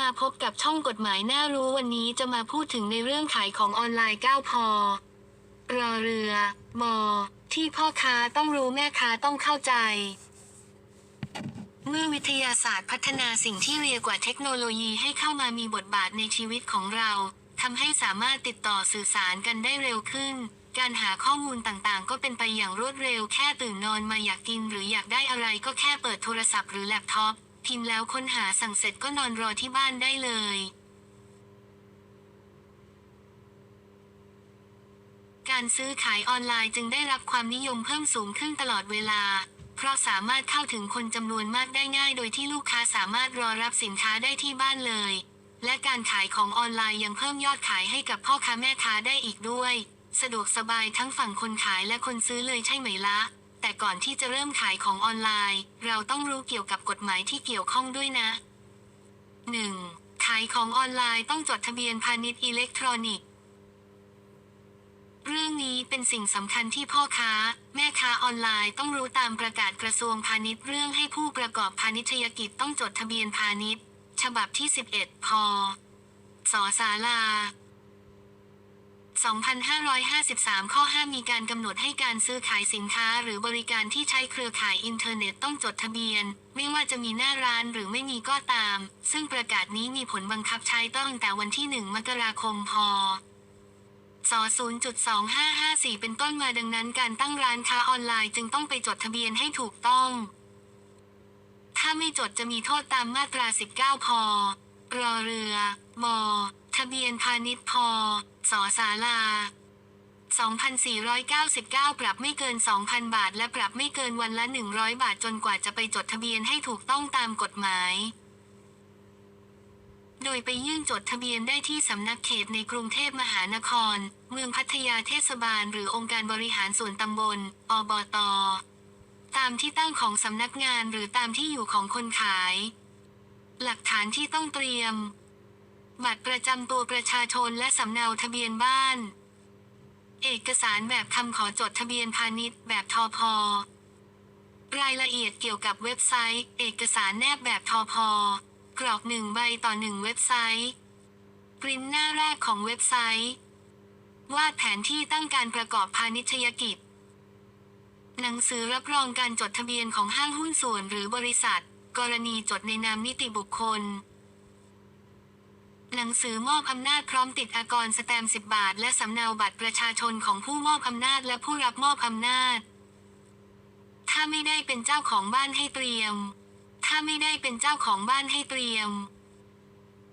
มาพบกับช่องกฎหมายน่ารู้วันนี้จะมาพูดถึงในเรื่องขายของออนไลน์9พอรอเรือ มอ ที่พ่อค้าต้องรู้แม่ค้าต้องเข้าใจ เมื่อวิทยาศาสตร์พัฒนาสิ่งที่เรียกว่าเทคโนโลยีให้เข้ามามีบทบาทในชีวิตของเราทำให้สามารถติดต่อสื่อสารกันได้เร็วขึ้น การหาข้อมูลต่างๆ ก็เป็นไปอย่างรวดเร็วแค่ตื่นนอนมาอยากกินหรืออยากได้อะไรก็แค่เปิดโทรศัพท์หรือแล็ปท็อป พิมพ์แล้วค้นหาสั่งเสร็จก็นอนรอที่บ้านได้เลยการซื้อขายออนไลน์จึงได้รับความนิยมเพิ่มสูงขึ้นตลอดเวลา เพราะสามารถเข้าถึงคนจำนวนมากได้ง่าย โดยที่ลูกค้าสามารถรอรับสินค้าได้ที่บ้านเลย และการขายของออนไลน์ยังเพิ่มยอดขายให้กับพ่อค้าแม่ค้าได้อีกด้วย สะดวกสบายทั้งฝั่งคนขายและคนซื้อเลยใช่ไหมละ แต่ก่อนที่จะเริ่มขายของออนไลน์ เราต้องรู้เกี่ยวกับกฎหมายที่เกี่ยวข้องด้วยนะ 1. ขายของออนไลน์ต้องจดทะเบียนพาณิชย์อิเล็กทรอนิกส์ เรื่องนี้เป็นสิ่งสำคัญที่พ่อค้า แม่ค้าออนไลน์ต้องรู้ตามประกาศกระทรวงพาณิชย์เรื่องให้ผู้ประกอบพาณิชยกิจต้องจดทะเบียนพาณิชย์ ฉบับที่ 11พสศาลา 2553 ข้อห้ามมีการกำหนดให้การซื้อขายสินค้าหรือบริการที่ใช้เครือข่ายอินเทอร์เน็ตต้องจดทะเบียน ไม่ว่าจะมีหน้าร้านหรือไม่มีก็ตาม ซึ่งประกาศนี้มีผลบังคับใช้ตั้งแต่วันที่ 1 มกราคมพศ0.2554 เป็นต้นมาดังนั้นการตั้งร้านค้าออนไลน์จึงต้องไปจดทะเบียนให้ถูกต้อง ถ้าไม่จดจะมีโทษตามมาตรา 19 พรอเรือมอ ทะเบียนพาณิชย์พสศาลา 2,499 ปรับไม่เกิน 2,000 บาท และปรับไม่เกินวันละ 100 บาทจนกว่าจะไปจดทะเบียนให้ถูกต้องตามกฎหมาย โดยไปยื่นจดทะเบียนได้ที่สำนักเขตในกรุงเทพมหานคร เมืองพัทยาเทศบาล หรือองค์การบริหารส่วนตำบล อบต ตามที่ตั้งของสำนักงานหรือตามที่อยู่ของคนขาย หลักฐานที่ต้องเตรียม บัตรประจำตัวประชาชนและสำเนาทะเบียนบ้าน เอกสารแบบคำขอจดทะเบียนพาณิชย์แบบทอพอรายละเอียดเกี่ยวกับเว็บไซต์ เอกสารแนบแบบทอพอกรอกหนึ่งใบต่อหนึ่งเว็บไซต์ปริ้นหน้าแรกของเว็บไซต์ วาดแผนที่ตั้งการประกอบพาณิชยกิจ หนังสือรับรองการจดทะเบียนของห้างหุ้นส่วนหรือบริษัท กรณีจดในนามนิติบุคคล หนังสือมอบอำนาจพร้อมติดอากรสแตมป์10 บาท และสำเนาบัตรประชาชนของผู้มอบอำนาจและผู้รับมอบอำนาจ ถ้าไม่ได้เป็นเจ้าของบ้านให้เตรียม ถ้าไม่ได้เป็นเจ้าของบ้านให้เตรียม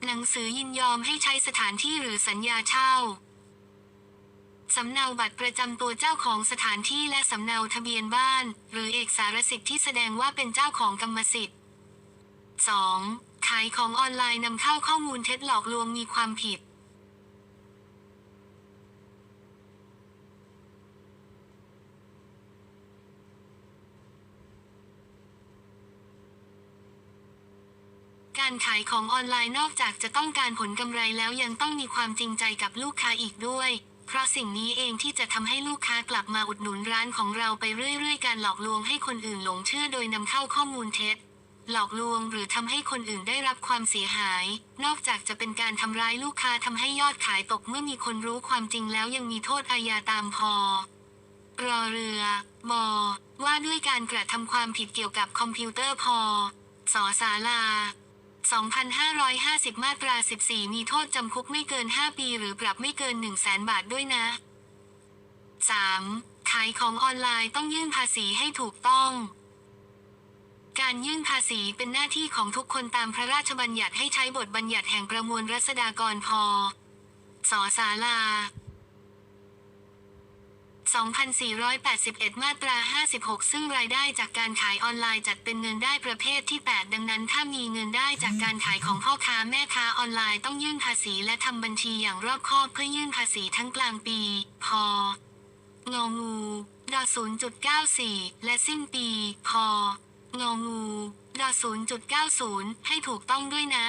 หนังสือยินยอมให้ใช้สถานที่หรือสัญญาเช่า สำเนาบัตรประจำตัวเจ้าของสถานที่และสำเนาทะเบียนบ้าน หรือเอกสารสิทธิ์ที่แสดงว่าเป็นเจ้าของกรรมสิทธิ์ 2. ขายของออนไลน์นำเข้าข้อมูลเท็จหลอกลวงมีความผิด การขายของออนไลน์นอกจากจะต้องการผลกำไรแล้วยังต้องมีความจริงใจกับลูกค้าอีกด้วยเพราะสิ่งนี้เองที่จะทำให้ลูกค้ากลับมาอุดหนุนร้านของเราไปเรื่อย ๆ การหลอกลวงให้คนอื่นหลงเชื่อโดยนำเข้าข้อมูลเท็จ หลอกลวงหรือทำให้คนอื่นได้รับความเสียหาย นอกจากจะเป็นการทำร้ายลูกค้าทำให้ยอดขายตกเมื่อมีคนรู้ความจริงแล้วยังมีโทษอาญาตามพอรอเรือ มอ ว่าด้วยการกระทำความผิดเกี่ยวกับคอมพิวเตอร์พอสศาลา 2,550 มาตรา 14 มีโทษจำคุกไม่เกิน 5 ปีหรือปรับไม่เกิน 1 0 0 0 0แสนบาทด้วยนะ 3. ขายของออนไลน์ต้องยื่นภาษีให้ถูกต้อง การยื่นภาษีเป็นหน้าที่ของทุกคนตามพระราชบัญญัติให้ใช้บทบัญญัติแห่งประมวลรัษฎากรพสศาลา 2,481 มาตรา 56 ซึ่งรายได้จากการขายออนไลน์จัดเป็นเงินได้ประเภทที่ 8 ดังนั้น ถ้ามีเงินได้จากการขายของพ่อค้าแม่ค้าออนไลน์ต้องยื่นภาษีและทำบัญชีอย่างรอบคอบเพื่อยื่นภาษีทั้งกลางปี พงองูด0.94 และสิ้นปี พงองู 0.90 ให้ถูกต้องด้วยนะ